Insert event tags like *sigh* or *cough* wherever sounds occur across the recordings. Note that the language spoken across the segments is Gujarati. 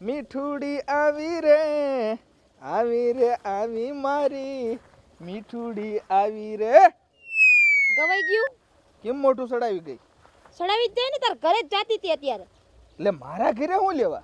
મીઠુડી આવી રે આવી રે આવી મારી. મીઠુડી આવી રે. ગવાઈ ગયું? કેમ મોઢું સડાવી ગઈ? સડાવી જ જાય ને તાર ઘરે જ જાતી હતી અત્યારે. એટલે મારા ઘરે હું લેવા?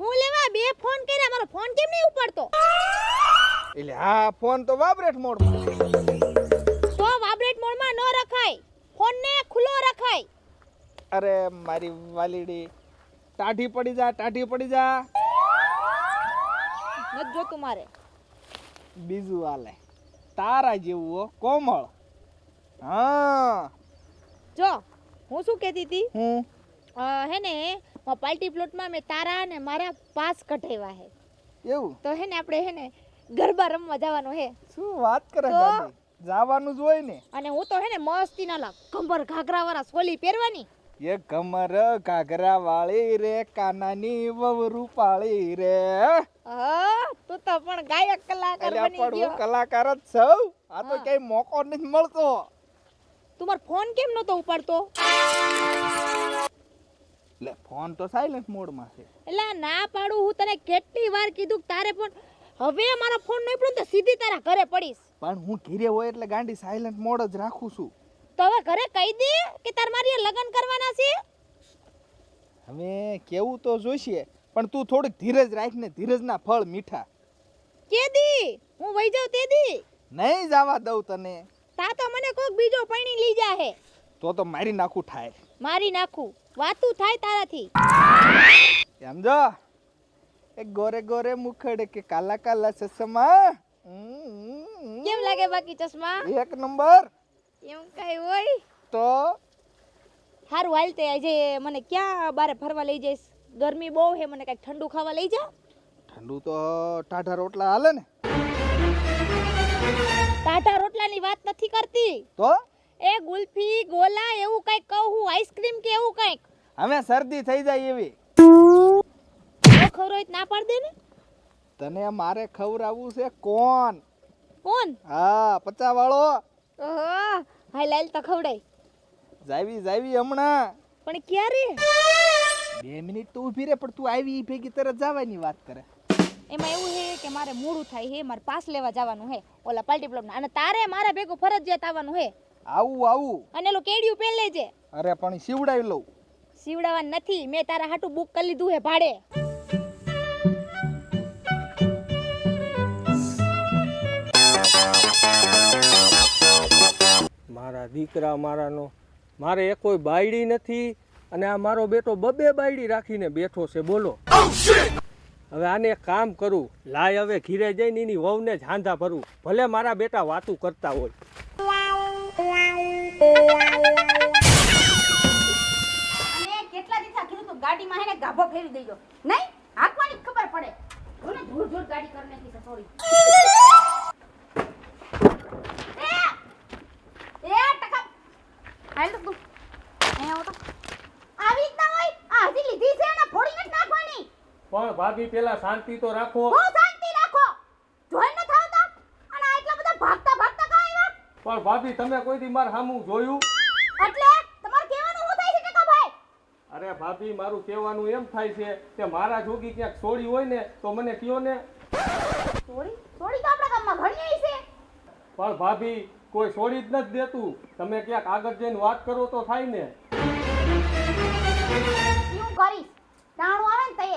હું લેવા? બે ફોન કર્યા મારો ફોન કેમ નહીં ઉપાડતો? એટલે હા ફોન તો વાપરેટ મોડમાં. તો વાઇબ્રેટ મોડમાં ન રખાય. ફોનને ખુલ્લો રખાય. અરે મારી વાલીડી ટાઢી પડી જા ટાઢી પડી જા. નથી જોતું મારે. બીજું હાલે. તારા જેવું હો કોમળ. હા. જો હું શું કહેતી હતી? હું? હે ને પાલ્ટી પાર્ટી પ્લોટમાં મેં તારા અને મારા પાસ કઢાવ્યા હે. એવું? તો હે ને આપણે હે ને ગરબા રમવા જવાનું હે. શું વાત કરે દાદી? જવાનું જ હોય ને. અને હું તો હે ને મસ્તી ના કંબર ઘાઘરા વાળા સોલી પહેરવાની. એ કમર ઘાઘરા વાળી રે કાનાની વવરું પાળી રે. હા તું તો પણ ગાયક કલાકાર બની પણ હું કલાકાર જ છું. આ તો. ક્યાંય મોકો નથી મળતો. તું મારો ફોન કેમ નતો ઉપાડતો? એટલે ફોન તો સાયલેન્ટ મોડમાં છે. એટલે ના પાડું હું તને કેટલી વાર કીધું તારે પણ હવે મારો ફોન નહીં પડ્યો તો સીધી તારા ઘરે પડીશ. પણ હું ઘીરે હોય એટલે ગાંડી સાયલેન્ટ મોડ જ રાખું છું. તો હવે ઘરે કહી દે કે તાર મારી લગ્ન કરવાના છે? હવે કેવું તો જોઈશે પણ તું થોડીક ધીરજ રાખ ને ધીરજના ફળ મીઠા. કે દી? હું વઈ જાઉં તે દી? નહીં જવા દઉં તને. તા તો મને કોક બીજો પૈણી લઈ જા હે તો તો મારી નાખું થાય. મારી નાખું. વાતું થાય તારાથી. સમજો? એ ગોરે ગોરે મુખડ કે કાલા કાલા ચશ્મા. કેમ લાગે બાકી ચશ્મા? એક નંબર. એમ કઈ હોય? તો? સારું હાલ તે આજે મને ક્યાં બારે ફરવા લઈ જઈશ? ગરમી બહુ હે મને કંઈક ઠંડુ ખાવા લઈ જા ઠંડુ તો ટાઢા રોટલા હાલે ને. ટાઢા રોટલાની વાત નથી કરતી. તો? એ ગુલ્ફી ગોલા એવું કંઈક કહું હું આઈસ્ક્રીમ કે એવું કંઈક? હવે શરદી થઈ જાય એવી. ખવરોય ખવરો ના પાડ દે ને? તને મારે ખવડાવવું છે કોણ? કોણ? હા પચા વાળો ઓહો હાલ હાલ તો ખવડાય. જાવી જાવી હમણાં. પણ ક્યારે? બે મિનિટ તો ઊભી રે પણ તું આવી ભેગી તરત જવાની વાત કરે. એમાં એવું હે કે મારે મોડું થાય હે મારે પાસ લેવા જવાનું હે ઓલા પાર્ટી પ્લોટ અને તારે મારા ભેગું ફરજિયાત આવવાનું હે આવું આવું. અને એલો કેડિયું પહેલે જે અરે પણ સીવડાવી લઉં. સીવડાવવાનું નથી મેં તારા હાટું બુક કરી લીધું હે ભાડે. મારા દીકરા મારાનો. મારે એ કોઈ બાયડી નથી અને આ મારો બેટો બબે બાયડી રાખીને બેઠો છે, બોલો. હવે આને કામ કરું. લાય હવે ઘીરે જઈને એની વહુને જ હાંધા ભરું. ભલે મારા બેટા વાતું કરતા હોય. ગાભો ફેરવી દેજો. નહીં? હાંકવાની ખબર પડે. ધૂળ ધૂળ ગાડી કરી નાખી છે એ! એ ટકા હાલ તું અહીંયા આવો તો. આવી જ ના હોય? આ હજી લીધી છે ને ફોડી નથી નાખવાની. પણ ભાભી પેલા શાંતિ તો રાખો. હું શાંતિ રાખો. જોઈ ન થાવતા અને આ એટલા બધા ભાગતા ભાગતા કા આવ્યા? પણ ભાભી તમે કોઈ દી માર સામું જોયું? એટલે તમારે કહેવાનું શું થાય છે ટકા ભાઈ અરે ભાભી મારું કહેવાનું એમ થાય છે કે મારા જોગી ક્યાંક છોડી હોય ને તો મને કયો ને. છોડી છોડી તો આપણા ગામમાં ઘણી છે. પણ ભાભી કોઈ છોડી જ નથી દેતું. તમે ક્યાંક આગળ જઈને વાત કરો તો થાય ને. હું કરીશ? ટાણું આવે ને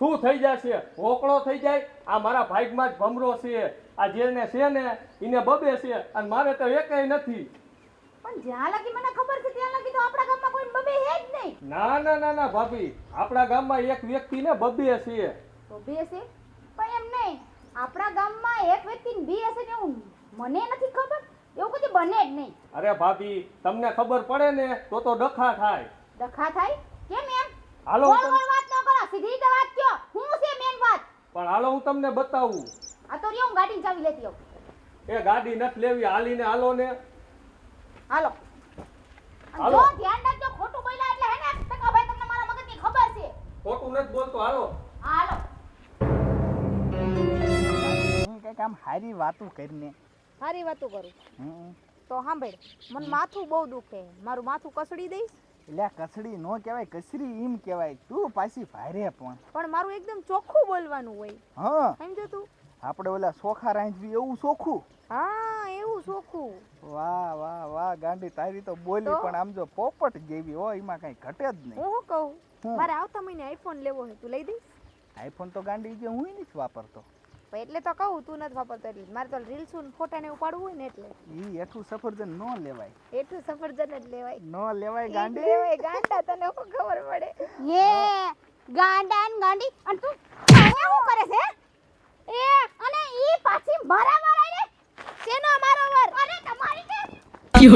શું થઈ જશે? હોકળો થઈ જાય? આ મારા ભાગમાં જ ભમરો છે. આ જેને છે ને એને બબે છે. અને મારે તો એકેય નથી. પણ જ્યાં લગી મને ખબર છે ત્યાં લગી તો આપણા ગામમાં કોઈ બબે હે જ નહીં. ના ના ના ના ભાભી. આપણા ગામમાં એક વ્યક્તિને બબે છે. બબે છે? પણ એમ નહીં. આપણા ગામમાં એક વ્યક્તિને બી હશે ને એવું મને નથી ખબર? એવું કદી બને જ નહીં. અરે ભાભી તમને ખબર પડે ને તો તો ડખા થાય. ડખા થાય? કેમ એમ? હાલો ગોળ ગોળ વાત ન કરો સીધી રીતે વાત કયો. હું છે મેન વાત? પણ હાલો હું તમને બતાવું. આ તો રહ્યો હું ગાડીની ચાવી લેતી આવું. એ ગાડી નથી લેવી હાલીને હાલો ને. હાલો. હાલો. ધ્યાન રાખજો ખોટું બોલ્યા એટલે હે ને ટકા ભાઈ તમને મારા મગજની ખબર છે. ખોટું નથી બોલતો હાલો. હાલો. કામ કંઈક આમ હારી વાતું કરીને સારી વાતો કરું. તો સાંભળ મને માથું બહુ દુખે. મારું માથું કસડી દઈશ? એટલે કસડી નો કહેવાય કસરી એમ કહેવાય. તું પાછી ભારે પણ. પણ મારું એકદમ ચોખ્ખું બોલવાનું હોય. હા. સમજો તું? આપણે ઓલા સોખા રાંધવી એવું સોખું? હા એવું ચોખ્ખું વાહ વાહ વાહ ગાંડી તારી તો બોલી પણ આમ જો પોપટ જેવી હોય એમાં કઈ ઘટે જ નહીં. હું કહું? મારે આવતા મહિને આઈફોન લેવો છે તું લઈ દઈશ? આઈફોન તો ગાંડી જે હું નથી વાપરતો. એટલે તો કહું તું નથી વાપરતો એટલે મારે તો રીલ્સ ફોટા ને ઉપાડવું હોય ને એટલે. ઈ એઠું સફરજન નો લેવાય. એટલું સફરજન જ લેવાય. નો લેવાય ગાંડી? લેવાય ગાંડા તને શું ખબર પડે? હે ગાંડા ને ગાંડી? અને તું અહીંયા શું કરે છે? એ અને ઈ પાછી મારા મારા ને શેનો મારો વર? અરે તમારી *laughs* કે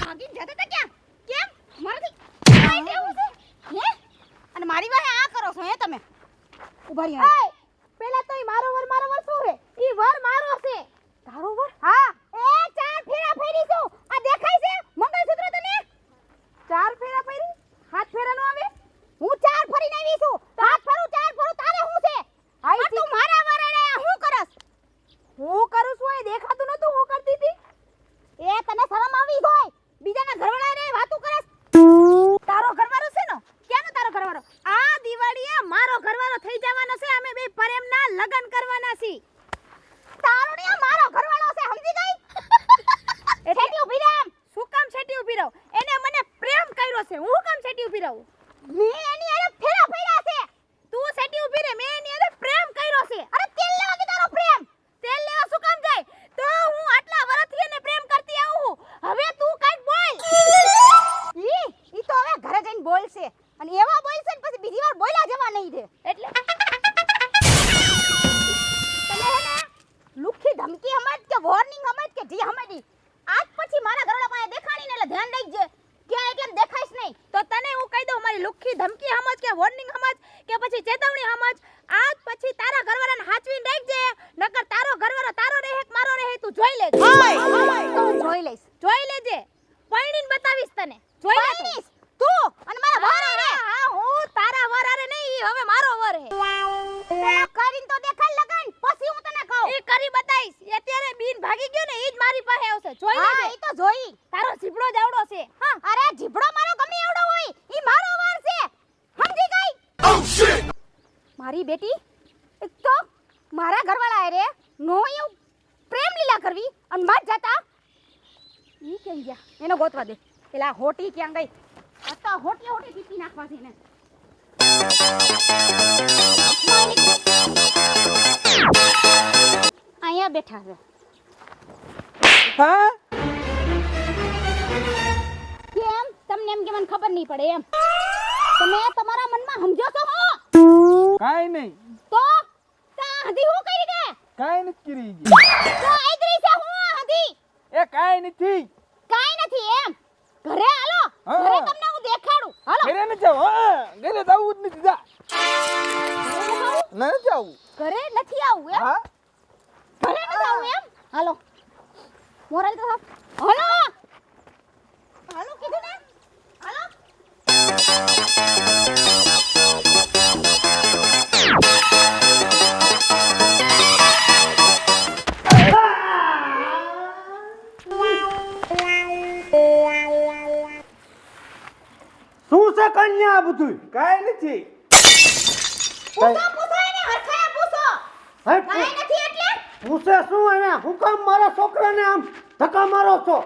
ભાગીને જતા તા ક્યાં કેમ મારાથી કાંઈ લેવું છે હે અને મારી વાહે આ કરો છો હે તમે ઊભા રહ્યા ને જ ક્યાં એટલે દેખાઈશ નહીં. તો તને હું કહી દઉં, મારી લુખી ધમકી સમજ કે વોર્નિંગ સમજ કે પછી ચેતવણી સમજ જોઈ લેજે. ઈ તો જોઈ. તારો જીભડો જાવડો છે. હા. અરે જીભડો મારો ગમે એવડો હોય. ઈ મારો વાર છે. સમજી ગઈ? મારી બેટી એક તો મારા ઘરવાળા રે નો એવું પ્રેમ લીલા કરવી અને માર જાતા ઈ કેમ ગયા? એનો ગોતવા દે. પેલા હોટી ક્યાં ગઈ? આ તો હોટી હોટી દીપી નાખવા છે ને અહીંયા બેઠા છે. હા? કેમ તમને એમ કે મને ખબર નહીં પડે એમ. તમે તમારા મનમાં સમજો છો હો. કાઈ નહીં. તો તા હદી હું કરી દે? કાઈ નથી કરી તો આઈતરી છે હું હદી? એ કાઈ નથી. કાઈ નથી એમ. ઘરે હાલો. ઘરે તમને હું દેખાડું. હાલો. ઘરે ન જાવ ઘરે જવું જ નથી જા. ન જાવું ઘરે નથી આવું એમ? હા. ઘરે ન આવું એમ? હાલો. મોરલ તો હલો! હાલો કીધું ને? હલો? શું છે કન્યા આ બધું કાઈ નથી. પૂછો પૂછો એને હરખાએ પૂછો. હટ, કાઈ નથી એટલે? પૂછે શું એને? હું કામ મારા છોકરાને આમ ધક્કા મારો છો.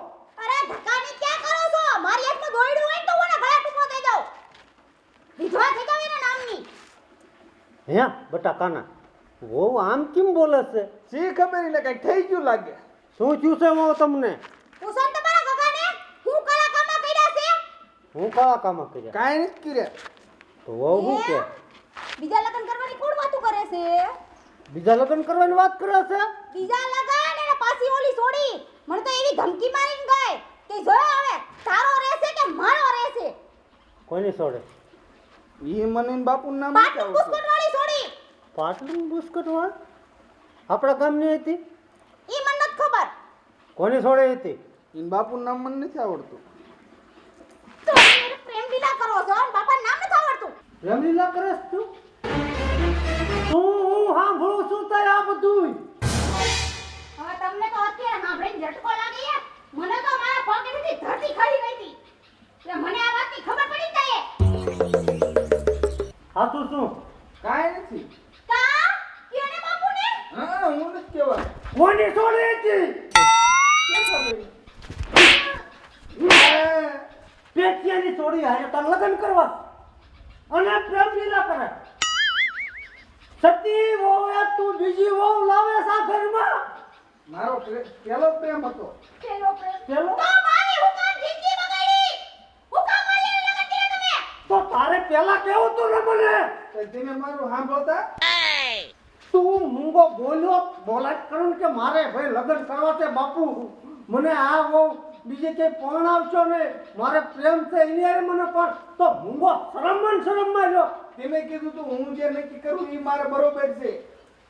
અરે ધક્કાની ક્યાં કરો છો? મારી હાથમાં દોયડું હોય ને તો હું ગળા ટૂંકો દઈ દઉં વિધવા થઈ જાવ એના નામની. હે બટા કાના વો આમ કેમ બોલે છે? શી ખબર ને કઈ થઈ ગયું લાગે? શું થયું છે હું તમને? પૂછો ને તમારા ગગાને હું કળા કામમાં કર્યા છે? હું કળા કામ કર્યા? કાઈ નથી કર્યા. તો વો હું? કે? બીજા લગ્ન કરવાની કોણ વાતો કરે છે? બીજા લગ્ન કરવાની વાત કરે છે? બીજા લગન અને પાછી ઓલી છોડી મને તો એવી ધમકી મારીને ગઈ કે જોયો હવે તારો રહેશે કે મારો રહેશે? કોની છોડે? ઈ મને બાપુનું નામ પાટલું બુસ્કોટ વાળી છોડી. પાટલું બુસ્કટ વાળ આપણા ગામની હતી? ઈ મને નથી ખબર. કોની છોડે હતી? ઈન બાપુનું નામ મને નથી આવડતું. તો પ્રેમ લીલા કરો છો બાપાનું નામ નથી આવડતું. રમીલા કરે છે તું? હું હું સાંભળું છું તારે આ બધું તમને તો અત્યારે સાંભળીને ઝટકો લાગે યાર મને તો મારા પોકેટથી ધરતી ખરી ગઈ એટલે મને આ વાતની ખબર પડી જાય. હા તો શું? કાઈ નથી. કા? કેને બાપુને? હા હું નથી કેવા કોને છોડે છે? કે ખબર પેચિયાની છોડી હારે તાર લગ્ન કરવા. અને પ્રેમ લીલા કરે. સતી વહુ તું બીજી વહુ લાવે સા ઘરમાં? મારો પેલો પ્રેમ હતો. પેલો પ્રેમ? પેલો તો મારી હુકામ જિંદગી બગાડી. હુકામ મારી લગન કર્યા તમે. તો તારે પેલા કેવું તું ને મને? તો તમે મારું સાંભળતા? તું મૂંગો બોલ્યો બોલાટ કરું કે મારે ભાઈ લગ્ન કરવા છે બાપુ. મને આ બહુ બીજે પણ આવશો ને મારે પ્રેમ છે એની મને પણ. તો મૂંગો શરમ ને શરમમાં રહ્યો. તમે કીધું તું હું જે નક્કી કરું એ મારે બરોબર છે.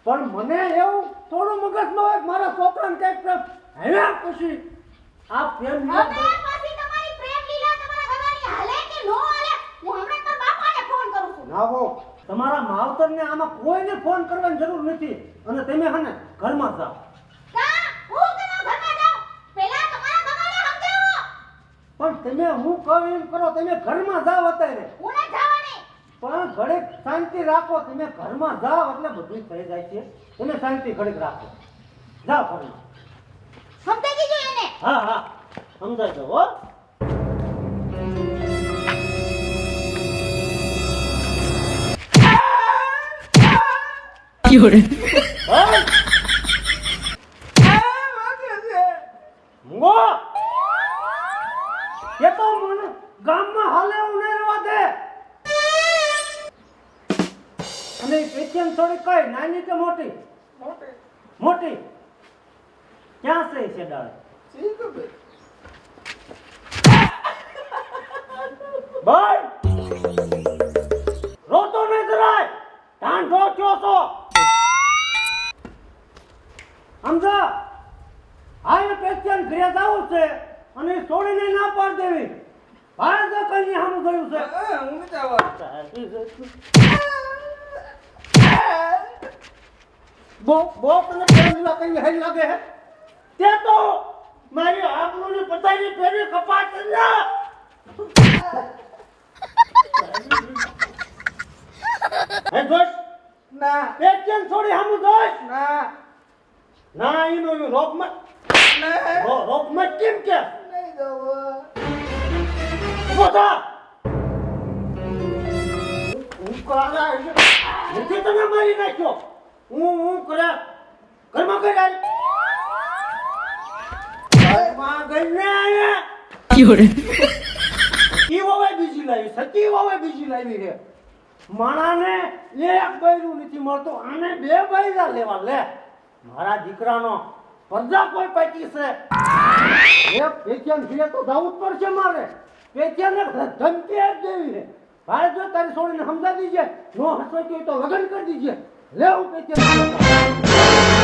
પણ મને એવું થોડું મગજમાં હોય મારા છોકરાને કંઈક પ્રેમ. હવે પછી આ પ્રેમ હવે પછી તમારી પ્રેમ લીલા તમારા ઘરની હાલે કે નો હાલે? હું હમણાં જ બાપાને ફોન કરું છું. ના તમારા માવતરને આમાં કોઈને ફોન કરવાની જરૂર નથી. અને તમે હને ઘરમાં જાઓ. પણ તમે હું કહું એમ કરો તમે ઘરમાં જાઓ અત્યારે. પણ ઘડીક શાંતિ રાખો તમે ઘરમાં જાઓ એટલે બધું થઈ જાય છે. તમે શાંતિ ઘડીક રાખો. જાઓ ઘરમાં સમજાઈ દીજો એને? હા હા. સમજાઈ દો હો. હા? મૂંગો. એ તો મને ગામમાં હાલે એવું દે. અને પેશિયન થોડી કઈ નાની કે મોટી? મોટી. મોટી. ક્યાં છે છે ડાળ બોલ. રોતો નહીં જરાય. થયો છો? સમજા? આ પેશિયન ઘરે જવું છે અને છોડીને ના પાડ દેવી. ભાઈ તો કઈ સામું ગયું છે. હું નથી આવવા બહુ બહુ તને પ્રેમ કઈ હેલ લાગે હે? તે તો મારી આબરૂની પતાઈની પેરી કપાટ કરી ના. હે ના. પેચન છોડી હામું જોશ ના. ના એનો મત ના. રો- રોગ મત કેમ કે? નહીં જવા ઊભો હું તને મારી નાખ્યો. હું હું કરે? ઘરમાં કઈ આવી ઘરમાં ગઈને આયા. ઈ વવે બીજી લાવી સચી વવે બીજી લાવી રે માણાને એક બૈરું નથી મળતો. આને બે બૈરા લેવા લે. મારા દીકરાનો પરજા કોઈ પાકી છે. એ પેચિયન ફીરે તો જવું જ પડશે મારે. પેચિયનને ધમકી જ દેવી રે ભાઈ, જો તારી છોડીને સમજા દીજે, નો હસવાતી હોય તો લગ્ન કરી દીજે. લે હું પેચિયન